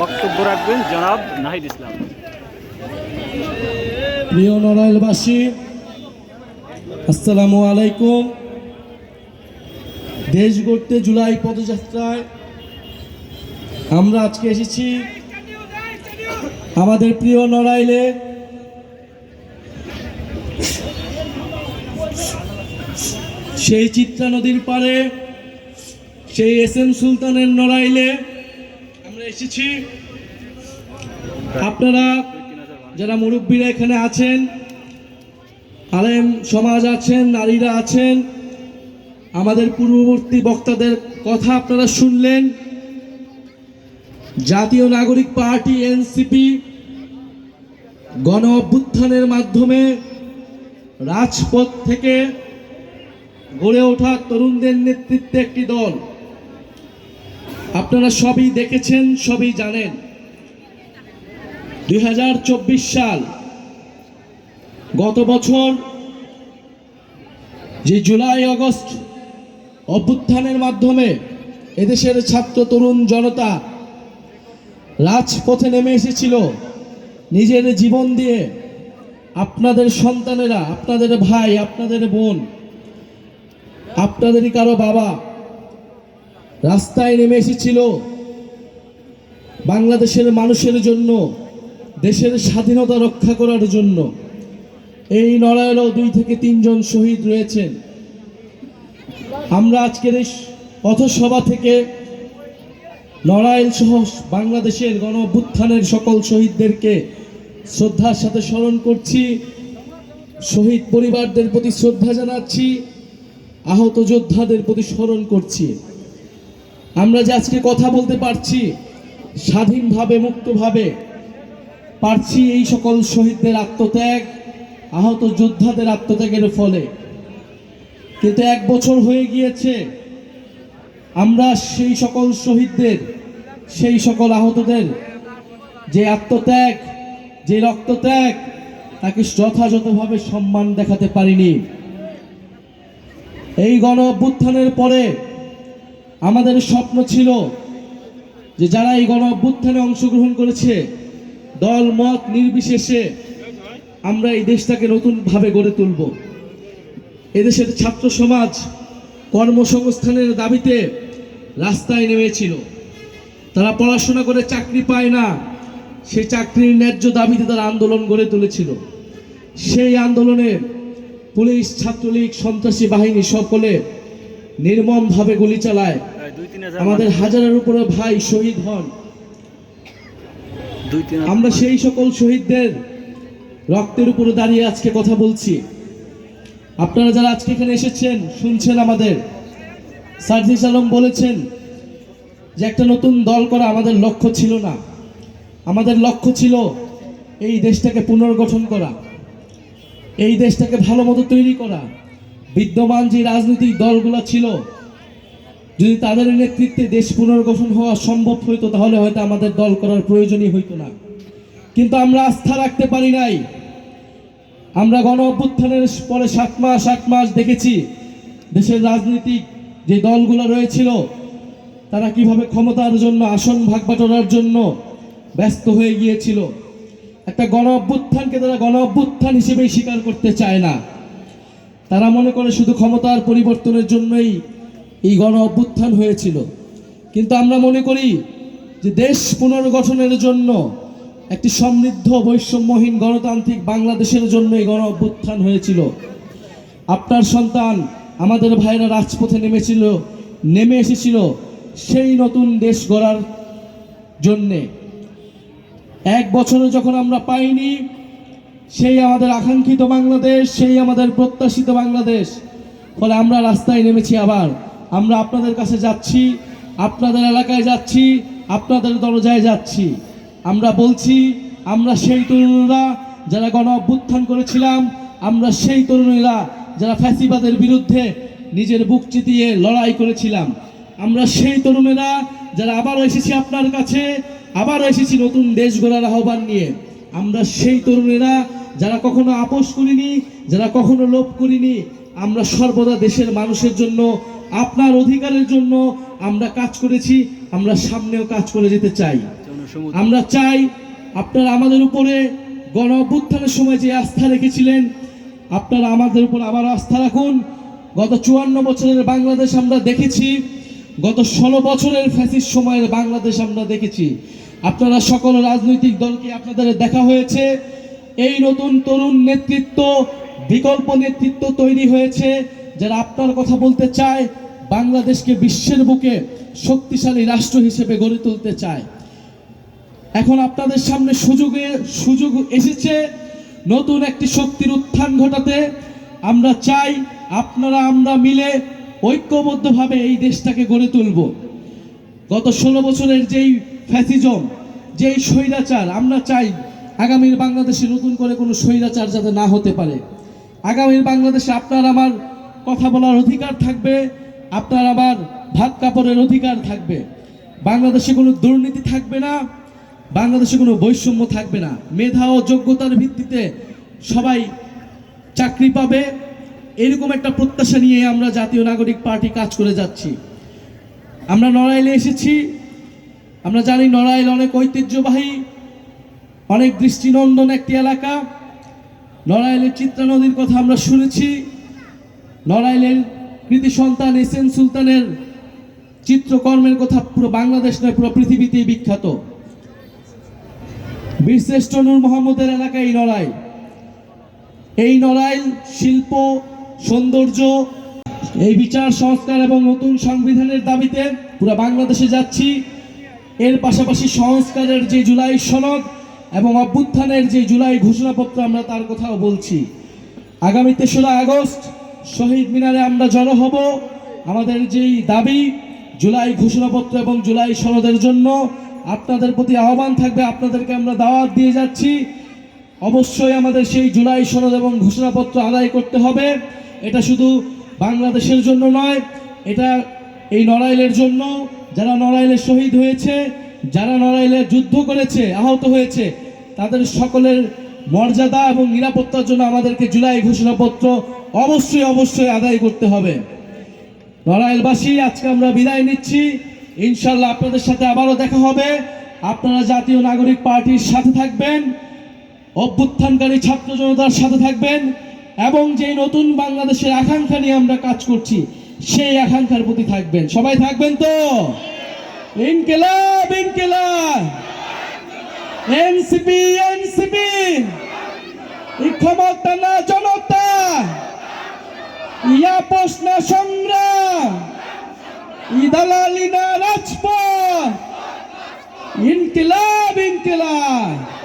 বক্তব্য রাখবেন জনাব নাহিদ ইসলাম। প্রিয় নড়াইলবাসী, আসসালামু আলাইকুম। দেশ গড়তে জুলাই পদযাত্রায় আমরা আজকে এসেছি আমাদের প্রিয় নড়াইলে। সেই চিত্রা নদীর পারে সেই এস এম সুলতানের নড়াইলে এসেছি। আপনারা যারা মুরব্বীরা এখানে আছেন, আলেম সমাজ আছেন, নারীরা আছেন, আমাদের পূর্ববর্তী বক্তাদের কথা আপনারা শুনলেন। জাতীয় নাগরিক পার্টি, এনসিপি, গণ অভ্যুত্থানের মাধ্যমে রাজপথ থেকে গড়ে ওঠা তরুণদের নেতৃত্বে একটি দল। আপনারা সবই দেখেছেন, সবই জানেন। দু হাজার চব্বিশ সাল, গত বছর যে জুলাই অগস্ট অভ্যুত্থানের মাধ্যমে এদেশের ছাত্র, তরুণ জনতা রাজপথে নেমে এসেছিল, নিজের জীবন দিয়ে আপনাদের সন্তানেরা, আপনাদের ভাই, আপনাদের বোন, আপনাদেরই কারও বাবা রাস্তায় নেমে এসেছিল বাংলাদেশের মানুষের জন্য, দেশের স্বাধীনতা রক্ষা করার জন্য। এই নড়াইলেও দুই থেকে তিনজন শহীদ রয়েছেন। আমরা আজকের এই পথসভা থেকে নড়াইল সহ বাংলাদেশের গণ অভ্যুত্থানের সকল শহীদদেরকে শ্রদ্ধার সাথে স্মরণ করছি, শহীদ পরিবারদের প্রতি শ্রদ্ধা জানাচ্ছি, আহত যোদ্ধাদের প্রতি স্মরণ করছি। আমরা যে আজকে কথা বলতে পারছি, স্বাধীনভাবে, মুক্তভাবে, পারছি এই সকল শহীদদের আত্মত্যাগ, আহত যোদ্ধাদের আত্মত্যাগের ফলে। কিন্তু এক বছর হয়ে গিয়েছে, আমরা সেই সকল শহীদদের, সেই সকল আহতদের যে আত্মত্যাগ, যে রক্তত্যাগ, তাকে যথাযথভাবে সম্মান দেখাতে পারিনি। এই গণ অভ্যুত্থানের পরে আমাদের স্বপ্ন ছিল যে যারা এই গণ অভ্যুত্থানে অংশগ্রহণ করেছে, দল, মত নির্বিশেষে আমরা এই দেশটাকে নতুনভাবে গড়ে তুলব। এদেশের ছাত্র সমাজ কর্মসংস্থানের দাবিতে রাস্তায় নেমেছিল। তারা পড়াশোনা করে চাকরি পায় না সেই চাকরির ন্যায্য দাবিতে তারা আন্দোলন গড়ে তুলেছিল। সেই আন্দোলনে পুলিশ, ছাত্রলীগ, সন্ত্রাসী বাহিনী সকলে নির্মমভাবে গুলি চালায়। আমাদের হাজারের উপরে ভাই শহীদ হন। আমরা সেই সকল শহীদদের রক্তের উপরে দাঁড়িয়ে আজকে কথা বলছি। আপনারা যারা আজকে এখানে এসেছেন শুনছেন আমাদের। সার্জিস আলম বলেছেন যে একটা নতুন দল করা আমাদের লক্ষ্য ছিল না। আমাদের লক্ষ্য ছিল এই দেশটাকে পুনর্গঠন করা। এই দেশটাকে ভালো মতো তৈরি করা। বিদ্যমান যে রাজনৈতিক দলগুলো ছিল, যদি তাদের নেতৃত্বে দেশ পুনর্গঠন হওয়া সম্ভব হইতো, তাহলে হয়তো আমাদের দল করার প্রয়োজনই হইতো না। কিন্তু আমরা আস্থা রাখতে পারি নাই। আমরা গণ অভ্যুত্থানের পরে সাত মাস, আট মাস দেখেছি, দেশের রাজনৈতিক যে দলগুলো রয়েছিল, তারা কীভাবে ক্ষমতার জন্য, আসন ভাগ বাটোয়ারার জন্য ব্যস্ত হয়ে গিয়েছিল। একটা গণ অভ্যুত্থানকে তারা গণ অভ্যুত্থান হিসেবেই স্বীকার করতে চায় না। তারা মনে করে শুধু ক্ষমতার পরিবর্তনের জন্যই এই গণ অভ্যুত্থান হয়েছিল। কিন্তু আমরা মনে করি যে দেশ পুনর্গঠনের জন্য, একটি সমৃদ্ধ বৈষম্যহীন গণতান্ত্রিক বাংলাদেশের জন্য এই গণ অভ্যুত্থান হয়েছিল। আপনার সন্তান, আমাদের ভাইরা রাজপথে নেমেছিল, নেমে এসেছিল সেই নতুন দেশ গড়ার জন্যে। এক বছরে যখন আমরা পাইনি সেই আমাদের আকাঙ্ক্ষিত বাংলাদেশ, সেই আমাদের প্রত্যাশিত বাংলাদেশ। ফলে আমরা রাস্তায় নেমেছি আবার। আমরা আপনাদের কাছে যাচ্ছি, আপনাদের এলাকায় যাচ্ছি, আপনাদের দরজায় যাচ্ছি। আমরা বলছি, আমরা সেই তরুণরা যারা গণ অভ্যুত্থান করেছিলাম, আমরা সেই তরুণীরা যারা ফ্যাসিবাদের বিরুদ্ধে নিজের বুক চিতিয়ে লড়াই করেছিলাম। আমরা সেই তরুণেরা যারা আবারও এসেছি আপনার কাছে, আবারও এসেছি নতুন দেশ গড়ার আহ্বান নিয়ে। আমরা সেই তরুণেরা যারা কখনো আপোষ করিনি, যারা কখনো লোভ করিনি, আমরা সর্বদা দেশের মানুষের জন্য, আপনার অধিকারের জন্য আমরা কাজ করেছি, আমরা সামনেও কাজ করে যেতে চাই। আমরা চাই আপনারা আমাদের উপরে গণ অভ্যুত্থানের সময় যে আস্থা রেখেছিলেন, আপনারা আমাদের উপর আবার আস্থা রাখুন। গত চুয়ান্ন বছরের বাংলাদেশ আমরা দেখেছি, গত ষোলো বছরের ফ্যাসিস সময়ের বাংলাদেশ আমরা দেখেছি। আপনারা সকল রাজনৈতিক দলকে আপনাদের দেখা হয়েছে। এই নতুন তরুণ নেতৃত্ব, বিকল্প নেতৃত্ব তৈরি হয়েছে। যারা আপনার কথা বলতে চায়, বাংলাদেশকে বিশ্বের বুকে শক্তিশালী রাষ্ট্র হিসেবে গড়ে তুলতে চায়। এখন আপনাদের সামনে সুযোগে, সুযোগ এসেছে নতুন একটি শক্তির উত্থান ঘটাতে। আমরা চাই আপনারা, আমরা মিলে ঐক্যবদ্ধভাবে এই দেশটাকে গড়ে তুলব। গত ষোলো বছরের যেই ফ্যাসিজম, যেই স্বৈরাচার, আমরা চাই আগামীর বাংলাদেশে নতুন করে কোনো স্বৈরাচার যাতে না হতে পারে। আগামীর বাংলাদেশে আপনার আমার কথা বলার অধিকার থাকবে, আপনার আমার ভাত কাপড়ের অধিকার থাকবে। বাংলাদেশে কোনো দুর্নীতি থাকবে না, বাংলাদেশে কোনো বৈষম্য থাকবে না। মেধা ও যোগ্যতার ভিত্তিতে সবাই চাকরি পাবে। এরকম একটা প্রত্যাশা নিয়ে আমরা জাতীয় নাগরিক পার্টি কাজ করে যাচ্ছি। আমরা নড়াইলে এসেছি। আমরা জানি নড়াইল অনেক ঐতিহ্যবাহী, অনেক দৃষ্টিনন্দন একটি এলাকা। নড়াইলের চিত্রা নদীর কথা আমরা শুনেছি। নড়াইলের কৃতি সন্তান এস এন সুলতানের চিত্রকর্মের কথা পুরো বাংলাদেশ নয়, পুরো পৃথিবীতেই বিখ্যাত। বীরশ্রেষ্ঠ নূর মোহাম্মদের এলাকা এই নড়াইল। এই নড়াইল শিল্প, সৌন্দর্য, এই বিচার, সংস্কার এবং নতুন সংবিধানের দাবিতে পুরো বাংলাদেশে যাচ্ছি। এর পাশাপাশি সংস্কারের যে জুলাই সনদ এবং অভ্যুত্থানের যে জুলাই ঘোষণাপত্র আমরা তার কথাও বলছি। আগামী তেসরা আগস্ট শহীদ মিনারে আমরা জড়ো হব। আমাদের যেই দাবি, জুলাই ঘোষণাপত্র এবং জুলাই সনদের জন্য আপনাদের প্রতি আহ্বান থাকবে, আপনাদেরকে আমরা দাওয়াত দিয়ে যাচ্ছি। অবশ্যই আমাদের সেই জুলাই সনদ এবং ঘোষণাপত্র আদায় করতে হবে। এটা শুধু বাংলাদেশের জন্য নয়, এটা এই নড়াইলের জন্য। যারা নড়াইলে শহীদ হয়েছে, যারা নড়াইলে যুদ্ধ করেছে, আহত হয়েছে, তাদের সকলের মর্যাদা এবং নিরাপত্তার জন্য আমাদেরকে জুলাই ঘোষণাপত্র অবশ্যই অবশ্যই আদায় করতে হবে। নড়াইলবাসী, আজকে আমরা বিদায় নিচ্ছি। ইনশাল্লাহ আপনাদের সাথে আবারও দেখা হবে। আপনারা জাতীয় নাগরিক পার্টির সাথে থাকবেন, অভ্যুত্থানকারী ছাত্র জনতার সাথে থাকবেন, এবং যে নতুন বাংলাদেশের আকাঙ্ক্ষা নিয়ে আমরা কাজ করছি সেই আকাঙ্ক্ষার প্রতি থাকবেন। সবাই থাকবেন তো? ইনকেলাব ইনকেলাব। এনসিপি এনসিপি। না জনতা। ইয়া প্রশ্ন সংগ্রাম ইদালালিনা রাজপথ। ইনকিলাব ইনকিলাব।